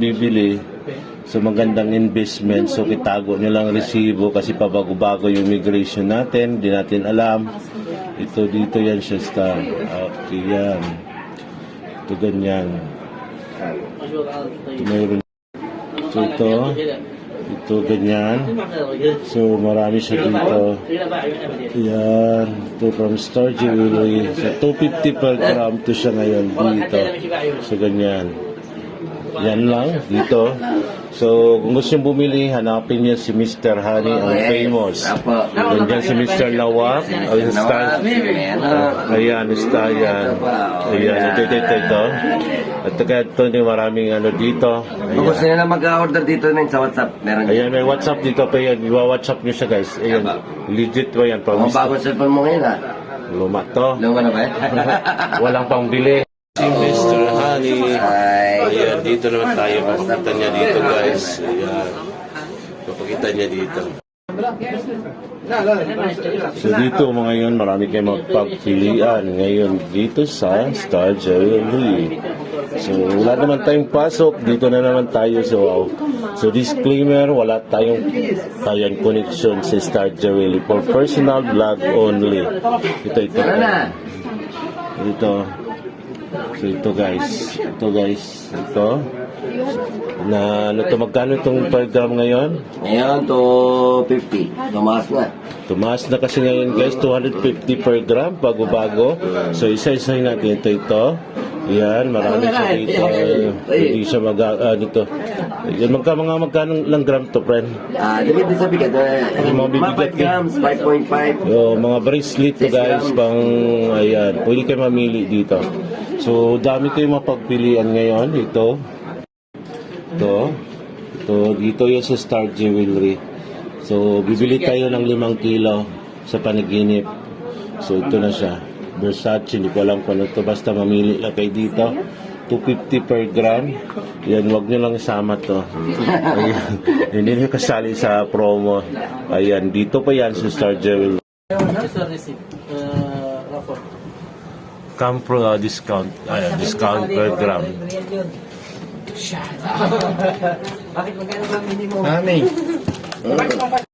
bibili, so magandang investment, so kitago nyo lang resibo kasi pabago-bago yung migration natin, di natin alam. Ito, dito yan siya star. Okay, yan. Ito ganyan. Ito mayroon. So ito, ito ganyan. So marami siya dito. Yan, ito from Star Jewelry. So 250 per gram to siya ngayon dito. So ganyan. Yan lang dito. So kung gusto nyo bumili, hanapin niyo si Mr. Honey, ang famous. Apo. Nandiyan si Mr. Lawak. Ang star. Ayan, star yan. Ayan, ito, ito, ito, ito. At kaya ito yung maraming ano dito. Kung gusto nyo na mag-order dito na sa WhatsApp, meron Ayan, may WhatsApp dito pa yan. Iwa-WhatsApp nyo siya guys. Ayan, legit ba yan? Promise. bago cellphone mo ngayon ha. Luma to. Luma na ba? Walang pang Honey. Ay. Ayan, dito naman tayo. Papakita niya dito guys. Ayan. Papakita niya dito. So dito mga yun, marami kayong magpagpilian ngayon dito sa Star Jewelry. So wala naman tayong pasok, dito na naman tayo. So, wow. so disclaimer, wala tayong tayong connection sa Star Jewelry for personal vlog only. Ito, ito. Na? Ito. So ito guys. Ito guys. Ito. Na ano to magkano itong per gram ngayon? Ngayon, 250. Tumaas na. Tumaas na kasi ngayon guys, 250 per gram, bago-bago. So isa-isahin natin ito, ito. Yan, marami siya dito. Hindi siya mag, ah, dito. Yan, magka, mga magkano lang gram to, friend? Ah, depende sa bigat. Yung mga Mga bibigat 5 grams, 5.5. Yo, mga bracelet to guys, pang, ayan, pwede kayo mamili dito. So, dami kayo mapagpilian ngayon. Ito. Ito. Ito, dito yan sa Star Jewelry. So, bibili tayo ng limang kilo sa panaginip. So, ito na siya. Versace, hindi ko alam kung ano to. Basta mamili lang kayo dito. 250 per gram. Yan, wag nyo lang isama to. Ayan. Hindi nyo kasali sa promo. Ayan, dito pa yan sa Star Jewelry. Sir, receipt. Uh, rapport. Come pro uh, discount. Ayan, discount per gram. Bakit magkano ba minimum?